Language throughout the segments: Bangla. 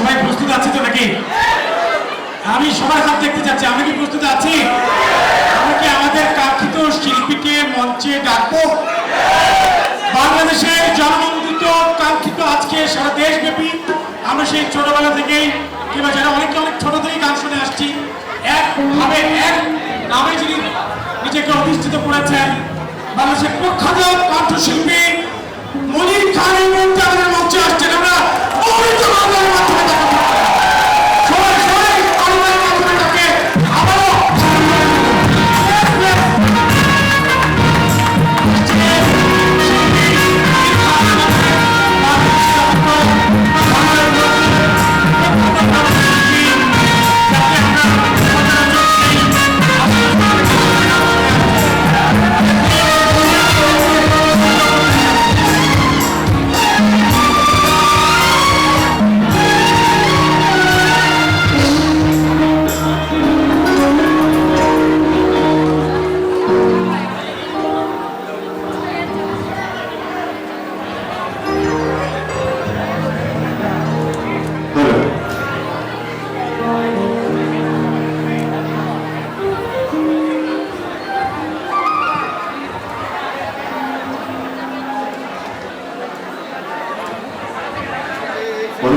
সবাই প্রস্তুত আছে তো নাকি? আমি সবার হাত দেখতে চাচ্ছি। আমি কি প্রস্তুত আছি? আমরা কি আমাদের কাঙ্ক্ষিত শিল্পীকে মঞ্চে ডাকবো? বাংলাদেশের জনমন্দিত কাঙ্ক্ষিত আজকে সারা দেশব্যাপী আমরা সেই ছোটবেলা থেকেই কিংবা যারা অনেকে অনেক ছোট থেকেই গান শুনে আসছি, একভাবে, এক নামে যিনি নিজেকে অধিষ্ঠিত করেছেন, বাংলাদেশের প্রখ্যাত কণ্ঠশিল্পী Monir Khan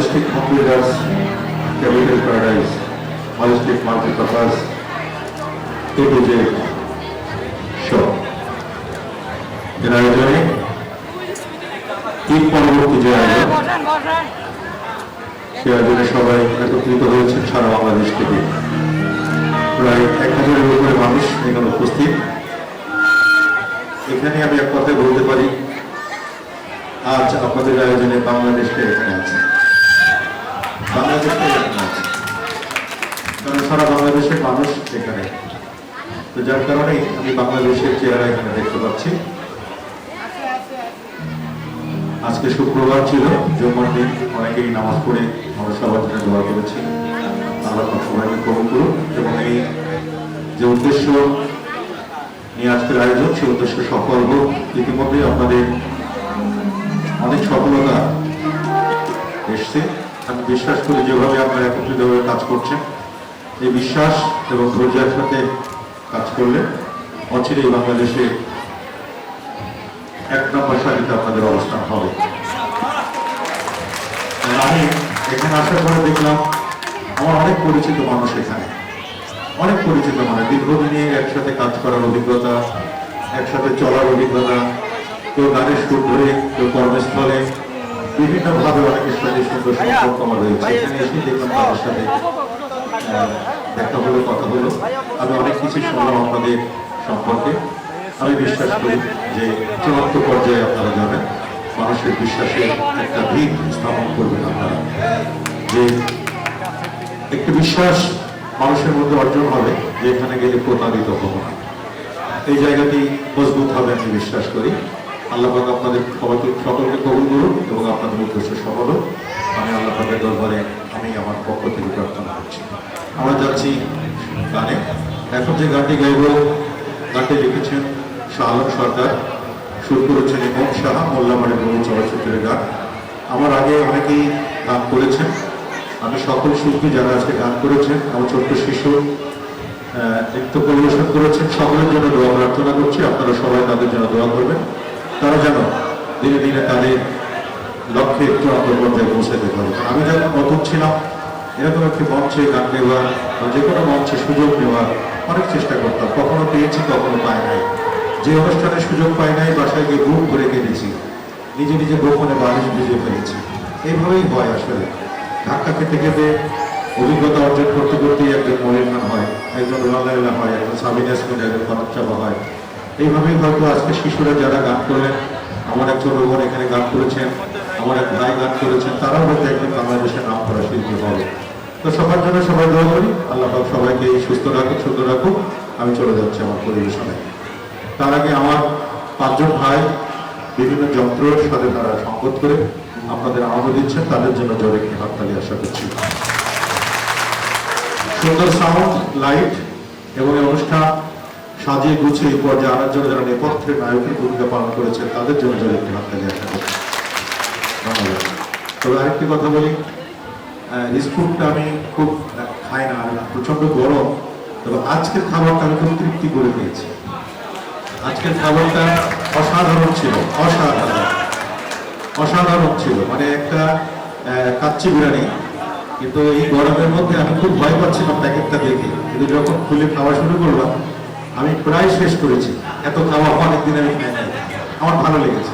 holistic computers, capital paradise, holistic multipurpose, A to Z show. এর আয়োজনে ঈদ পরবর্তী যে আয়োজন সে আয়োজনে সবাই একত্রিত হয়েছে সারা বাংলাদেশ থেকে প্রায় এক হাজারের উপরে মানুষ এখানে উপস্থিত। এখানে আমি এক কথায় বলতে পারি আজ আপনাদের আয়োজনে বাংলাদেশকে এখানে আছে। আছে কারণ সারা বাংলাদেশের মানুষ এখানে। তো যার কারণেই আমি বাংলাদেশের চেহারা এখানে দেখতে পাচ্ছি। আজকে শুক্রবার ছিল, জুম্মার দিন। অনেকেই নামাজ পড়ে আমরা সবার জন্য দোয়া করেছি। আল্লাহ সবাইকে কবুল করুন এবং এই যে উদ্দেশ্য নিয়ে আজকের আয়োজন, সেই উদ্দেশ্য সফল হোক। ইতিমধ্যে আপনাদের অনেক সফলতা এসছে। আমি বিশ্বাস করি যেভাবে আপনারা একত্রিতভাবে কাজ করছেন, এই বিশ্বাস এবং ধৈর্যের সাথে কাজ করলে অচিরেই বাংলাদেশে এক নম্বর সারিতে আপনাদের অবস্থান হবে। আমি এখানে আসার পরে দেখলাম, আমার অনেক পরিচিত মানুষ এখানে। অনেক পরিচিত মানুষ দীর্ঘদিনের একসাথে কাজ করার অভিজ্ঞতা, একসাথে চলার অভিজ্ঞতা, কেউ গানের সুর ধরে, কেউ কর্মস্থলে বিভিন্ন ভাবে অনেকের সাথে সুন্দর সম্পর্ক আমার রয়েছে। এখানে এসে দেখলাম তাদের সাথে দেখা হলো কথা হলো। আমি অনেক কিছু শুনলাম আপনাদের সম্পর্কে। আমি বিশ্বাস করি যে চূড়ান্ত পর্যায়ে আপনারা যাবেন। মানুষের বিশ্বাসের একটা ভিত স্থাপন করবেন আপনারা। যে একটি বিশ্বাস মানুষের মধ্যে অর্জন হবে যে এখানে গেলে প্রতারিত হব না। এই জায়গাটি মজবুত হবে আমি বিশ্বাস করি। আল্লাহ পাক আপনাদের সবাইকে, সকলকে কবুল করুন এবং আপনাদের উদ্দেশ্য সফল হোক আমি আল্লাহ পাকের দরবারে আমি আমার পক্ষ থেকে প্রার্থনা করছি। আমরা যাচ্ছি গানে। এখন যে গানটি গাইব, গানটি লিখেছেন শাহ আলম সরকার। সুর করেছেন ইমন শাহ মোল্লামারি বহু চলচ্চিত্রের গান। আমার আগে অনেকেই গান করেছেন। আমি সকল শিল্পী যারা আজকে গান করেছেন, আমার ছোট্ট শিশু নৃত্য পরিবেশন করেছেন, সকলের জন্য দোয়া প্রার্থনা করছি। আপনারা সবাই তাদের জন্য দোয়া করবেন। তারা যেন দিনে দিনে তাদের লক্ষ্যে একটু আপনার পর্যায়ে পৌঁছাতে পারে। আমি যখন নতুন ছিলাম, এরকম একটি মঞ্চে গান নেওয়ার বা যে কোনো মঞ্চে সুযোগ নেওয়ার অনেক চেষ্টা করতাম। কখনো পেয়েছি, কখনো পাই নাই। যে অনুষ্ঠানে সুযোগ পাই নাই, বাসায় গিয়ে বুক ভরে কেঁদেছি নিজে নিজে গোপনে বালিশ ভিজে ফেলেছি। এইভাবেই হয় আসলে। ধাক্কা খেতে খেতে অভিজ্ঞতা অর্জন করতে করতেই একজন মনির হয়, একজন রোনাল্লা হয়, একজন সাবিন ইয়াসমিন একজন হয়। এইভাবেই হয়তো আজকে শিশুরা যারা গান করলেন আমার এক ছোট বোন এখানে গান করেছেন, আমার এক ভাই গান করেছেন, তারাও হয়তো একদিন বাংলাদেশের নাম করা শিল্পী হবে। তো সবার জন্য সবাই দোয়া করি, আল্লাহ সবাইকে সুস্থ রাখুক, সুন্দর রাখুক। আমি চলে যাচ্ছি আমার পরিবেশনায় তার আগে আমার পাঁচজন ভাই, বিভিন্ন যন্ত্রের সাথে তারা সংগত করে আপনাদের আনন্দ দিচ্ছেন, তাদের জন্য জোরে একটি হাততালি আশা করছি। সুন্দর সাউন্ড লাইট এবং অনুষ্ঠান সাজিয়ে গুছিয়ে এই পর্যায়ে আনার জন্য যারা নেপথ্যের নায়কের ভূমিকা পালন করেছেন, তাদের জন্য জোরে একটি হাততালি আশা করছি তবে আরেকটি কথা বলি বিস্কুটটা আমি খুব খাই না, আর প্রচণ্ড গরম, তবে আজকের খাবারটা আমি খুব তৃপ্তি করে পেয়েছি। আজকের খাবারটা অসাধারণ ছিল, অসাধারণ অসাধারণ ছিল। মানে একটা কাচ্চি বিরিয়ানি, কিন্তু এই গরমের মধ্যে আমি খুব ভয় পাচ্ছিলাম প্যাকেটটা দেখে। কিন্তু যখন খুলে খাওয়া শুরু করলাম আমি প্রায় শেষ করেছি। এত খাওয়া অনেকদিন আমি আমার ভালো লেগেছে।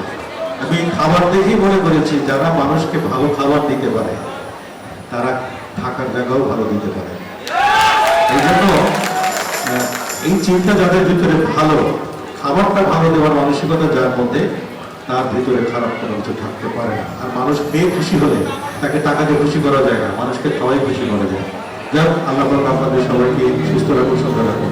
আমি খাবার দেখেই মনে করেছি, যারা মানুষকে ভালো খাবার দিতে পারে, তারা থাকার জায়গাও ভালো দিতে পারে। এই জন্য এই চিন্তা যাদের ভিতরে ভালো, খাবারটা ভালো দেওয়ার মানসিকতা যার মধ্যে, তার ভিতরে খারাপ কোনো কিছু থাকতে পারে না। আর মানুষ পেয়ে খুশি হলে, তাকে টাকা দিয়ে খুশি করা যায় না। মানুষকে খাওয়াই খুশি করা যায় যাক আল্লাহ আপনাদের সবাইকে সুস্থ রাখুন সুন্দর রাখুন।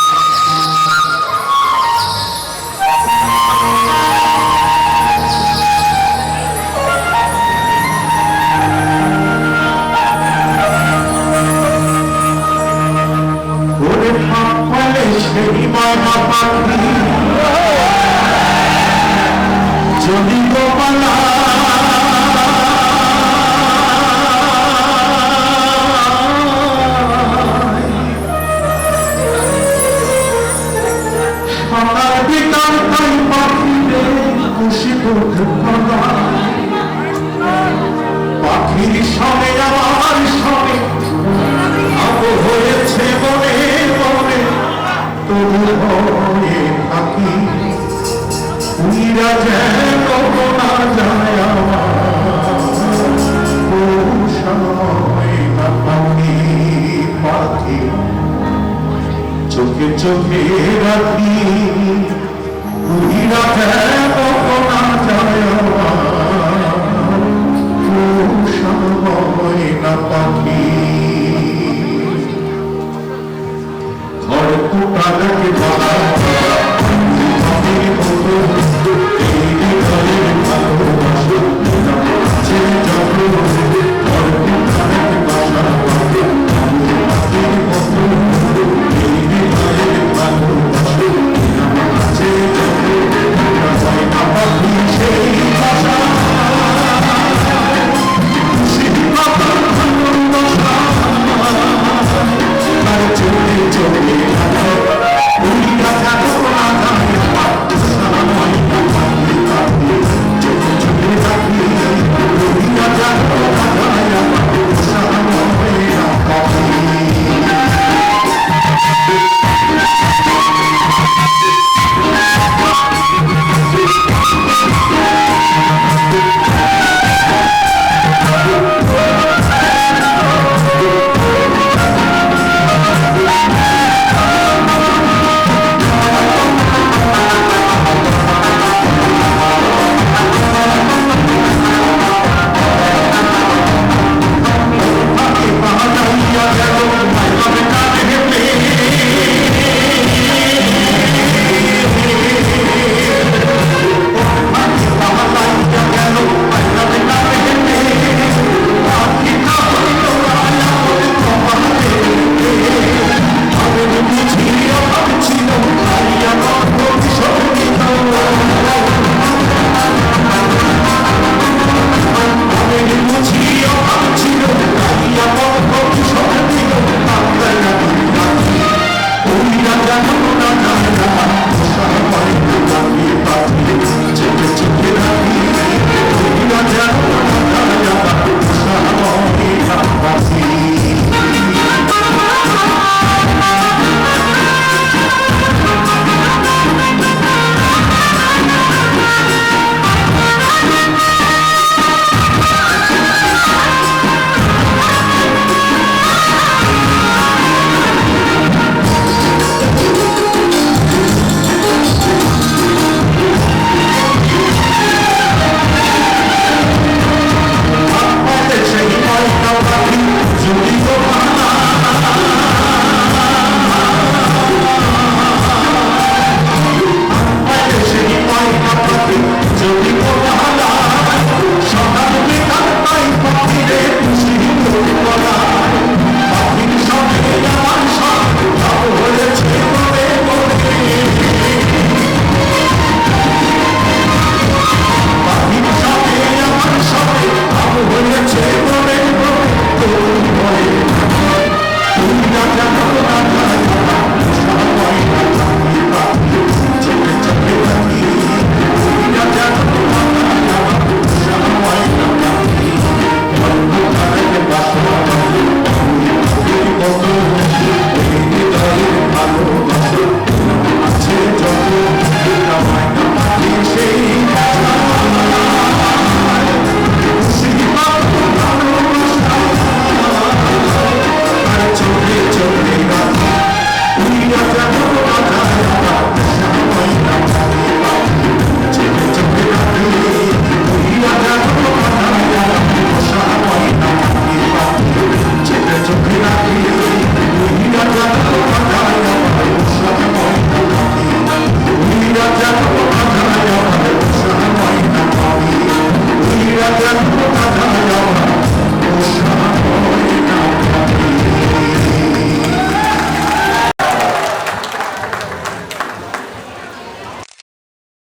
ভয়ে থাকি। উইরা যেন না যায় আমার। না পাখি চোখে চোখে রাখি। উইরা যেন